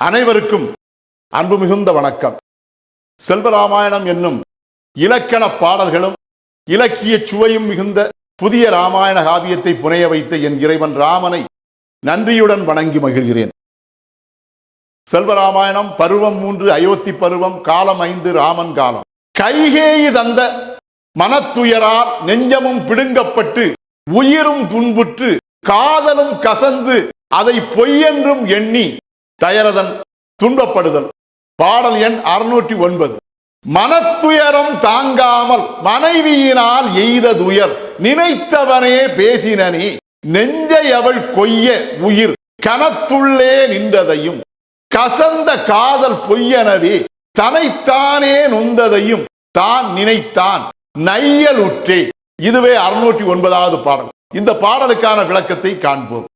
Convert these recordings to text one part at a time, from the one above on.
அனைவருக்கும் அன்பு மிகுந்த வணக்கம். செல்வராமாயணம் என்னும் இலக்கண பாடல்களும் இலக்கிய சுவையும் மிகுந்த புதிய ராமாயண காவியத்தை புனைய வைத்த என் இறைவன் ராமனை நன்றியுடன் வணங்கி மகிழ்கிறேன். செல்வராமாயணம் பருவம் மூன்று அயோத்தி பருவம் காலம் ஐந்து ராமன் காலம். கைகேயி தந்த மனத்துயரால் நெஞ்சமும் பிடுங்கப்பட்டு உயிரும் துன்புற்று காதலும் கசந்து அதை பொய்யென்றும் எண்ணி தயரதன் துன்பப்படுதல். பாடல் எண் அறுநூற்றி ஒன்பது. மனத்துயரம் தாங்காமல் மனைவியினால் எய்த துயர் நினைத்தவனே பேசினனி நெஞ்சை அவள் கொய்ய உயிர். கனத்துள்ளே நின்றதையும். கசந்த காதல் பொய்யனவே தனைத்தானே நொந்ததையும். தான் நினைத்தான் நையலுற்றே. இதுவே அறுநூற்றி ஒன்பதாவது பாடல். இந்த பாடலுக்கான விளக்கத்தை காண்போம்.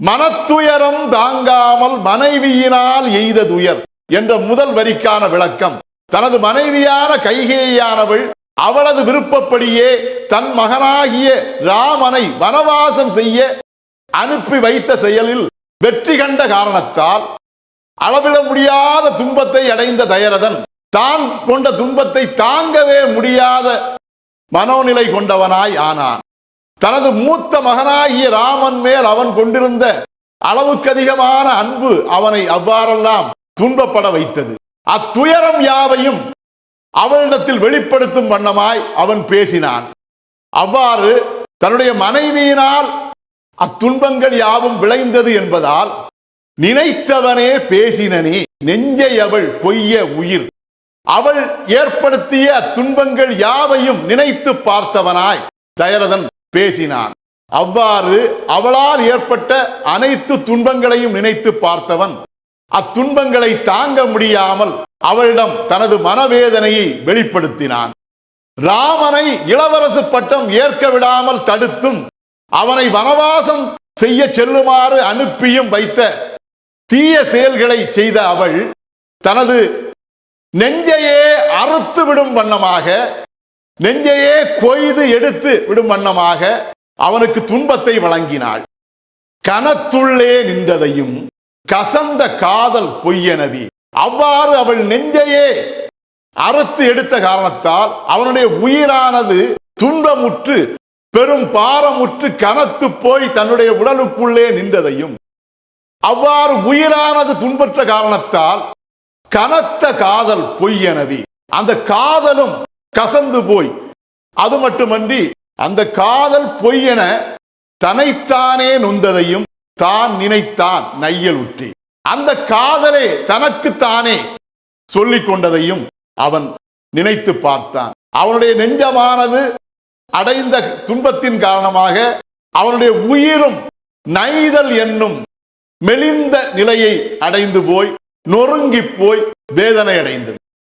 மனத்துயரம் தாங்காமல் மனைவியினால் எய்த துயர் என்ற முதல் வரிக்கான விளக்கம். தனது மனைவியான கைகேயானவள் அவளது விருப்பப்படியே தன் மகனாகிய ராமனை வனவாசம் செய்ய அனுப்பி வைத்த செயலில் வெற்றி கண்ட காரணத்தால் அளவிட முடியாத துன்பத்தை அடைந்த தயரதன் தான் கொண்ட துன்பத்தை தாங்கவே முடியாத மனோநிலை கொண்டவனாய் ஆனான். தனது மூத்த மகனாகிய ராமன் மேல் அவன் கொண்டிருந்த அளவுக்கு அதிகமான அன்பு அவனை அவ்வாறெல்லாம் துன்பப்பட வைத்தது. அத்துயரம் யாவையும் அவளிடத்தில் வெளிப்படுத்தும் வண்ணமாய் அவன் பேசினான். அவ்வாறு தன்னுடைய மனைவியினால் அத்துன்பங்கள் யாவும் விளைந்தது என்பதால் நினைத்தவனே பேசினனே நெஞ்சை அவள் பொய்ய உயிர். அவள் ஏற்படுத்திய அத்துன்பங்கள் யாவையும் நினைத்து பார்த்தவனாய் தயரதன் பேசினான். அவ்வாறு அவளால் ஏற்பட்ட அனைத்து துன்பங்களையும் நினைத்து பார்த்தவன் அத்துன்பங்களை தாங்க முடியாமல் அவளிடம் தனது மனவேதனையை வெளிப்படுத்தினான். ராமனை இளவரசு பட்டம் ஏற்க விடாமல் தடுத்தும் அவனை வனவாசம் செய்ய செல்லுமாறு அனுப்பியும் வைத்த தீய செயல்களை செய்த அவள் தனது நெஞ்சையே அறுத்து விடும் வண்ணமாக நெஞ்சையே கொய்து எடுத்து விடும் வண்ணமாக அவனுக்கு துன்பத்தை வழங்கினாள். கனத்துள்ளே நின்றதையும் கசந்த காதல் பொய்யனவி அவ்வாறு அவள் நெஞ்சையே அறுத்து எடுத்த காரணத்தால் அவனுடைய உயிரானது துன்பமுற்று பெரும் பாரமுற்று கனத்து போய் தன்னுடைய உடலுக்குள்ளே நின்றதையும் அவ்வாறு உயிரானது துன்பற்ற காரணத்தால் கனத்த காதல் பொய்யனவி அந்த காதலும் கசந்து போய். அது மட்டுமன்றி அந்த காதல் பொய்யென தனைத்தானே நொந்ததையும் தான் நினைத்தான் நையல் உற்றி. அந்த காதலே தனக்குத்தானே சொல்லிக் கொண்டதையும் அவன் நினைத்து பார்த்தான். அவனுடைய நெஞ்சமானது அடைந்த துன்பத்தின் காரணமாக அவனுடைய உயிரும் நைதல் என்னும் மெலிந்த நிலையை அடைந்து போய் நொறுங்கி போய் வேதனை அடைந்தது